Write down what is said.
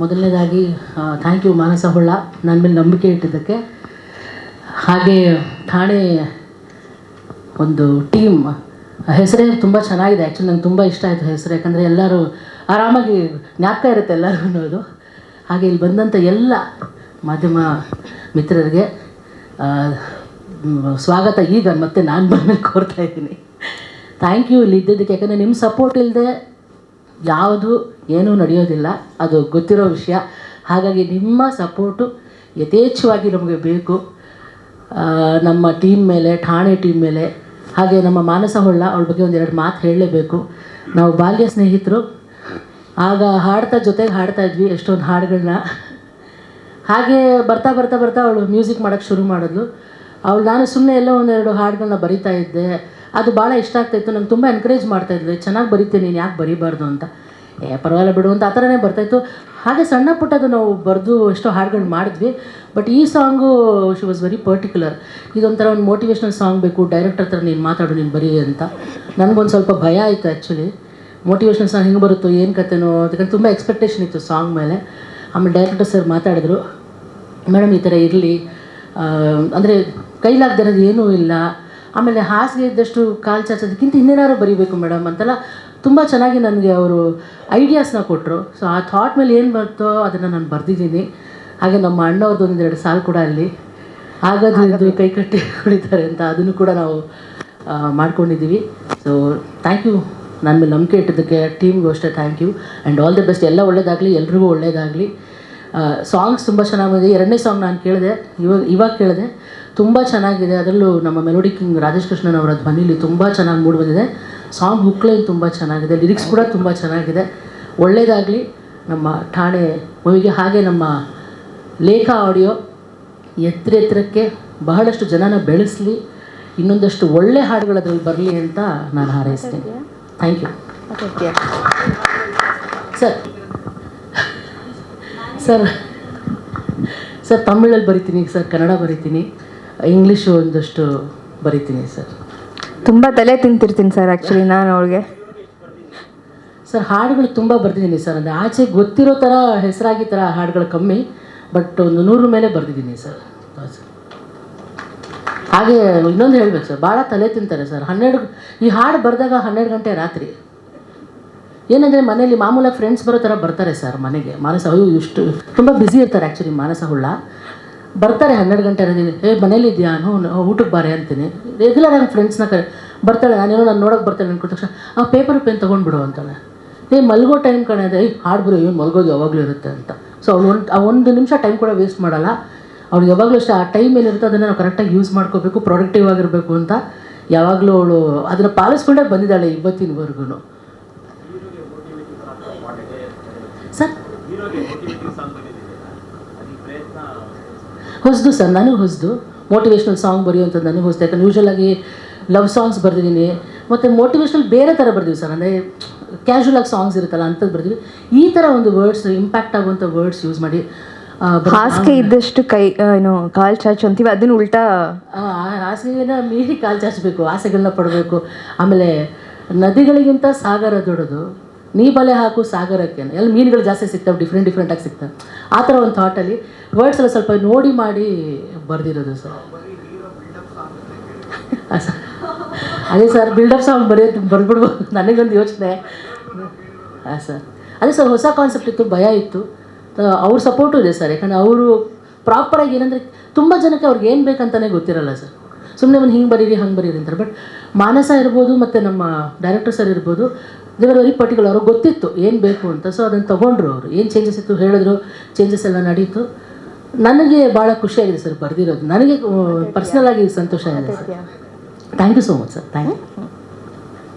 ಮೊದಲನೇದಾಗಿ thank you ಮಾನಸ ಹೊಳ್ಳ. ನನ್ನ ಮೇಲೆ ನಂಬಿಕೆ ಇಟ್ಟಿದ್ದಕ್ಕೆ. ಹಾಗೆ ಠಾಣೆ ಒಂದು ಟೀಮ್ ಹೆಸರೇ ತುಂಬ ಚೆನ್ನಾಗಿದೆ. ಆ್ಯಕ್ಚುಲಿ ನಂಗೆ ತುಂಬ ಇಷ್ಟ ಆಯಿತು ಹೆಸರು. ಯಾಕಂದರೆ ಎಲ್ಲರೂ ಆರಾಮಾಗಿ ಜ್ಞಾಪಕ ಇರುತ್ತೆ ಎಲ್ಲರೂ ಅನ್ನೋದು. ಹಾಗೆ ಇಲ್ಲಿ ಬಂದಂಥ ಎಲ್ಲ ಮಾಧ್ಯಮ ಮಿತ್ರರಿಗೆ ಸ್ವಾಗತ ಈಗ ಮತ್ತೆ ನಾನು ಬಂದ್ಮೇಲೆ ಕೋರ್ತಾ ಇದ್ದೀನಿ. ಥ್ಯಾಂಕ್ ಯು ಇಲ್ಲಿ ಇದ್ದಿದ್ದಕ್ಕೆ. ಯಾಕಂದರೆ ನಿಮ್ಮ ಸಪೋರ್ಟ್ ಇಲ್ಲದೆ ಯಾವುದು ಏನೂ ನಡೆಯೋದಿಲ್ಲ, ಅದು ಗೊತ್ತಿರೋ ವಿಷಯ. ಹಾಗಾಗಿ ನಿಮ್ಮ ಸಪೋರ್ಟು ಯಥೇಚ್ಛವಾಗಿ ನಮಗೆ ಬೇಕು. ನಮ್ಮ ಟೀಮ್ ಮೇಲೆ, ಠಾಣೆ ಟೀಮ್ ಮೇಲೆ, ಹಾಗೆ ನಮ್ಮ ಮಾನಸ ಹೊಳ್ಳ ಅವಳ ಬಗ್ಗೆ ಒಂದೆರಡು ಮಾತು ಹೇಳಲೇಬೇಕು. ನಾವು ಬಾಲ್ಯ ಸ್ನೇಹಿತರು. ಆಗ ಹಾಡ್ತಾ ಜೊತೆಗೆ ಹಾಡ್ತಾ ಇದ್ವಿ ಎಷ್ಟೊಂದು ಹಾಡುಗಳನ್ನ ಹಾಗೆ ಬರ್ತಾ ಬರ್ತಾ ಬರ್ತಾ ಅವಳು ಮ್ಯೂಸಿಕ್ ಮಾಡೋಕ್ಕೆ ಶುರು ಮಾಡಿದ್ಲು. ಅವಳು ನಾನು ಸುಮ್ಮನೆ ಎಲ್ಲೋ ಒಂದೆರಡು ಹಾಡುಗಳನ್ನ ಬರಿತಾ ಇದ್ದೆ. ಅದು ಭಾಳ ಇಷ್ಟ ಆಗ್ತಾಯಿತ್ತು ನಂಗೆ ತುಂಬ ಎನ್ಕರೇಜ್ ಮಾಡ್ತಾಯಿದ್ವಿ ಚೆನ್ನಾಗಿ ಬರೀತೀನಿ, ನೀನು ಯಾಕೆ ಬರೀಬಾರ್ದು ಅಂತ. ಏ, ಪರವಾಗಿಲ್ಲ ಬಿಡು ಅಂತ ಆ ಥರನೇ ಬರ್ತಾಯಿತ್ತು ಹಾಗೆ ಸಣ್ಣ ಪುಟ್ಟದು ನಾವು ಬರೆದು ಎಷ್ಟೋ ಹಾಡುಗಳು ಮಾಡಿದ್ವಿ, ಬಟ್ ಈ song she was very particular ಇದೊಂಥರ ಒಂದು ಮೋಟಿವೇಶ್ನಲ್ ಸಾಂಗ್ ಬೇಕು ಡೈರೆಕ್ಟರ್ ಹತ್ರ ನೀನು ಮಾತಾಡು, ನೀನು ಬರೀ ಅಂತ. ನನಗೊಂದು ಸ್ವಲ್ಪ ಭಯ ಆಯಿತು ಆ್ಯಕ್ಚುಲಿ ಮೋಟಿವೇಶ್ನಲ್ ಸಾಂಗ್ ಹೆಂಗೆ ಬರುತ್ತೋ, ಏನು ಕತೆನೋ ಅದಕ್ಕೆ ತುಂಬ ಎಕ್ಸ್ಪೆಕ್ಟೇಷನ್ ಇತ್ತು ಸಾಂಗ್ ಮೇಲೆ. ಆಮೇಲೆ ಡೈರೆಕ್ಟರ್ ಸರ್ ಮಾತಾಡಿದ್ರು, ಮೇಡಮ್ ಈ ಥರ ಇರಲಿ ಅಂದರೆ ಕೈಲಾಗ್ದಿರೋದು ಏನೂ ಇಲ್ಲ ಆಮೇಲೆ ಹಾಸಿಗೆ ಇದ್ದಷ್ಟು ಕಾಲು ಚಾಚೋದಕ್ಕಿಂತ ಇನ್ನೇನಾದ್ರು ಬರೀಬೇಕು ಮೇಡಮ್ ಅಂತೆಲ್ಲ ತುಂಬ ಚೆನ್ನಾಗಿ ನನಗೆ ಅವರು ಐಡಿಯಾಸ್ನ ಕೊಟ್ಟರು ಸೊ ಆ ಥಾಟ್ ಮೇಲೆ ಏನು ಬರ್ತೋ ಅದನ್ನು ನಾನು ಬರೆದಿದ್ದೀನಿ. ಹಾಗೆ ನಮ್ಮ ಅಣ್ಣವ್ರದ್ದು ಒಂದೆರಡು ಸಾಲು ಕೂಡ ಅಲ್ಲಿ. ಹಾಗಾದ್ರೆ ಇದು ಕೈ ಕಟ್ಟಿ ಕುಳಿತಾರೆ ಅಂತ ಅದನ್ನು ಕೂಡ ನಾವು ಮಾಡ್ಕೊಂಡಿದ್ದೀವಿ. ಸೊ ಥ್ಯಾಂಕ್ ಯು ನನ್ನ ಮೇಲೆ ನಂಬಿಕೆ ಇಟ್ಟಿದ್ದಕ್ಕೆ ಟೀಮ್ಗೂ ಅಷ್ಟೇ thank you and all the best ಎಲ್ಲ ಒಳ್ಳೇದಾಗಲಿ ಎಲ್ರಿಗೂ ಒಳ್ಳೇದಾಗಲಿ. ಸಾಂಗ್ಸ್ ತುಂಬ ಚೆನ್ನಾಗಿದೆ ಎರಡನೇ ಸಾಂಗ್ ನಾನು ಕೇಳಿದೆ. ಇವಾಗ ಇವಾಗ ಕೇಳಿದೆ. ತುಂಬ ಚೆನ್ನಾಗಿದೆ. ಅದರಲ್ಲೂ ನಮ್ಮ ಮೆಲೋಡಿ ಕಿಂಗ್ ರಾಜೇಶ್ ಕೃಷ್ಣನ್ ಅವರ ಧ್ವನಿಲಿ ತುಂಬ ಚೆನ್ನಾಗಿ ಮೂಡಿ ಬಂದಿದೆ. ಸಾಂಗ್ ಹುಕ್ಲೈನ್ ತುಂಬ ಚೆನ್ನಾಗಿದೆ. ಲಿರಿಕ್ಸ್ ಕೂಡ ತುಂಬ ಚೆನ್ನಾಗಿದೆ. ಒಳ್ಳೆಯದಾಗಲಿ ನಮ್ಮ ಠಾಣೆ ಮೂವಿಗೆ ಹಾಗೆ ನಮ್ಮ ಲೇಖ ಆಡಿಯೋ ಎತ್ತರ ಎತ್ತರಕ್ಕೆ ಬಹಳಷ್ಟು ಜನನ ಬೆಳೆಸಲಿ. ಇನ್ನೊಂದಷ್ಟು ಒಳ್ಳೆ ಹಾಡುಗಳು ಅದರಲ್ಲಿ ಬರಲಿ ಅಂತ ನಾನು ಹಾರೈಸ್ತೇನೆ. Thank you sir sir sir ತಮಿಳಲ್ಲಿ ಬರಿತೀನಿ. ಸರ್ ಕನ್ನಡ ಬರಿತೀನಿ. ಇಂಗ್ಲೀಷು ಒಂದಷ್ಟು ಬರಿತೀನಿ ಸರ್. ತುಂಬ ತಲೆ ತಿಂತಿರ್ತೀನಿ ಸರ್ ಆ್ಯಕ್ಚುಲಿ ನಾನು ಅವಳಿಗೆ. ಸರ್ ಹಾಡುಗಳು ತುಂಬ ಬರ್ತಿದ್ದೀನಿ ಸರ್. ಅಂದರೆ ಆಚೆ ಗೊತ್ತಿರೋ ಥರ ಹೆಸರಾಗಿ ಥರ ಹಾಡುಗಳು ಕಮ್ಮಿ ಬಟ್ ಒಂದು ನೂರು ಮೇಲೆ ಬರೆದಿದ್ದೀನಿ ಸರ್. ಹಾಗೆ ಇನ್ನೊಂದು ಹೇಳ್ಬೇಕು ಸರ್ ಭಾಳ ತಲೆ ತಿಂತಾರೆ ಸರ್. ಹನ್ನೆರಡು ಈ ಹಾಡು ಬರೆದಾಗ ಹನ್ನೆರಡು ಗಂಟೆ ರಾತ್ರಿ. ಏನಂದರೆ ಮನೆಯಲ್ಲಿ ಮಾಮೂಲಾಗಿ ಫ್ರೆಂಡ್ಸ್ ಬರೋ ಥರ ಬರ್ತಾರೆ ಸರ್ ಮನೆಗೆ. ಮಾನಸ ಅಯ್ಯೋ ಇಷ್ಟು ತುಂಬ ಬ್ಯುಸಿ ಇರ್ತಾರೆ ಆ್ಯಕ್ಚುಲಿ ಮಾನಸ ಹುಳ್ಳ. ಬರ್ತಾರೆ ಹನ್ನೆರಡು ಗಂಟೆ ನನಗೆ ಏ ಮನೇಲಿ ಇದೆಯಾ ಹ್ಞೂ ಊಟಕ್ಕೆ ಬಾರೆ ಅಂತೀನಿ. ರೆಗ್ಯುಲರ್ ನನ್ನ ಫ್ರೆಂಡ್ಸ್ನ ಕರೆ ಬರ್ತಾಳೆ ನಾನೇನೋ ನಾನು ನೋಡೋಕೆ ಬರ್ತಾಳೆ ಅಂದ್ಕೊಂಡ ತಕ್ಷಣ ಆ ಪೇಪರ್ ಪೆನ್ ತೊಗೊಂಡ್ಬಿಡು ಅಂತಾಳೆ. ಏ ಮಲ್ಗೋ ಟೈಮ್ ಕಣೆ ಅದೇ. ಹಾಡು ಬರೋ ಏನು ಮಲ್ಗೋದು ಯಾವಾಗಲೂ ಇರುತ್ತೆ ಅಂತ. ಸೊ ಅವ್ಳು ಒಂದು ಆ ಒಂದು ನಿಮಿಷ ಟೈಮ್ ಕೂಡ ವೇಸ್ಟ್ ಮಾಡಲ್ಲ. ಅವ್ಳು ಯಾವಾಗಲೂ ಅಷ್ಟೇ ಆ ಟೈಮ್ ಏನಿರುತ್ತೆ ಅದನ್ನು ನಾವು ಕರೆಕ್ಟಾಗಿ ಯೂಸ್ ಮಾಡ್ಕೋಬೇಕು ಪ್ರೊಡಕ್ಟಿವ್ ಆಗಿರಬೇಕು ಅಂತ ಯಾವಾಗಲೂ ಅವಳು ಅದನ್ನು ಪಾಲಿಸ್ಕೊಂಡೇ ಬಂದಿದ್ದಾಳೆ ಇವತ್ತಿನವರೆಗೂ ಸರ್? ಹೊಸದು ಸರ್ ನನಗೆ ಹೊಸದು. ಮೋಟಿವೇಶ್ನಲ್ ಸಾಂಗ್ ಬರೆಯುವಂಥದ್ದು ನನಗೆ ಹೊಸದು. ಯಾಕಂದ್ರೆ ಯೂಶ್ವಲಾಗಿ ಲವ್ ಸಾಂಗ್ಸ್ ಬರೆದಿದ್ದೀನಿ. ಮತ್ತು ಮೋಟಿವೇಶ್ನಲ್ ಬೇರೆ ಥರ ಬರ್ದೀವಿ ಸರ್. ಅಂದರೆ ಕ್ಯಾಶುವಲ್ ಆಗಿ ಸಾಂಗ್ಸ್ ಇರುತ್ತಲ್ಲ ಅಂಥದ್ದು ಬರ್ದೀವಿ. ಈ ಥರ ಒಂದು ವರ್ಡ್ಸ್ ಇಂಪ್ಯಾಕ್ಟ್ ಆಗುವಂಥ ವರ್ಡ್ಸ್ ಯೂಸ್ ಮಾಡಿ ಹಾಸಿಗೆ ಇದ್ದಷ್ಟು ಕೈ ಏನು ಕಾಲು ಚಾಚು ಅಂತೀವಿ ಅದನ್ನ ಉಲ್ಟಾ? ಆಸೆನ ಮೀರಿ ಕಾಲು ಚಾಚಬೇಕು ಆಸೆಗಳನ್ನ ಪಡಬೇಕು. ಆಮೇಲೆ ನದಿಗಳಿಗಿಂತ ಸಾಗರ ದೊಡ್ಡದು. ನೀ ಬಲೆ ಹಾಕು ಸಾಗರಕ್ಕೆ. ಎಲ್ಲ ಮೀನುಗಳು ಜಾಸ್ತಿ ಸಿಗ್ತವೆ ಡಿಫ್ರೆಂಟ್ ಡಿಫ್ರೆಂಟಾಗಿ ಸಿಗ್ತವೆ. ಆ ಥರ ಒಂದು ಥಾಟಲ್ಲಿ ವರ್ಡ್ಸ್ ಎಲ್ಲ ಸ್ವಲ್ಪ ನೋಡಿ ಮಾಡಿ ಬರೆದಿರೋದು ಸರ್. ಅದೇ ಸರ್ ಬಿಲ್ಡಪ್ ಸಾಂಗ್ ಬರೆಯೋದು ಬರ್ಬಿಡ್ಬೋದು ನನಗೊಂದು ಯೋಚನೆ. ಹಾಂ ಸರ್ ಅದೇ ಸರ್ ಹೊಸ ಕಾನ್ಸೆಪ್ಟ್ ಇತ್ತು, ಭಯ ಇತ್ತು. ಅವ್ರ ಸಪೋರ್ಟು ಇದೆ ಸರ್ ಯಾಕಂದರೆ ಅವರು ಪ್ರಾಪರಾಗಿ ಏನಂದರೆ ತುಂಬ ಜನಕ್ಕೆ ಅವ್ರಿಗೆ ಏನು ಬೇಕಂತಲೇ ಗೊತ್ತಿರಲ್ಲ ಸರ್ ಸುಮ್ಮನೆ ಒಂದು ಹಿಂಗೆ ಬರೀರಿ, ಹಂಗೆ ಬರೀರಿ ಅಂತಾರೆ. ಬಟ್ ಮಾನಸ ಇರ್ಬೋದು ಮತ್ತು ನಮ್ಮ ಡೈರೆಕ್ಟರ್ ಸರ್ ಇರ್ಬೋದು ದೇವರ್ ವೆರಿ ಪರ್ಟಿಕ್ಯುಲರ್ ಅವ್ರಿಗೆ ಗೊತ್ತಿತ್ತು ಏನು ಬೇಕು ಅಂತ. ಸೊ ಅದನ್ನು ತೊಗೊಂಡ್ರು ಅವರು. ಏನು ಚೇಂಜಸ್ ಇತ್ತು ಹೇಳಿದ್ರು ಚೇಂಜಸ್ ಎಲ್ಲ ನಡೀತು. ನನಗೆ ಭಾಳ ಖುಷಿಯಾಗಿದೆ ಸರ್ ಬರೆದಿರೋದು. ನನಗೆ ಪರ್ಸ್ನಲ್ ಆಗಿ ಸಂತೋಷ ಆಗಿದೆ sir. Thank you so much sir thank you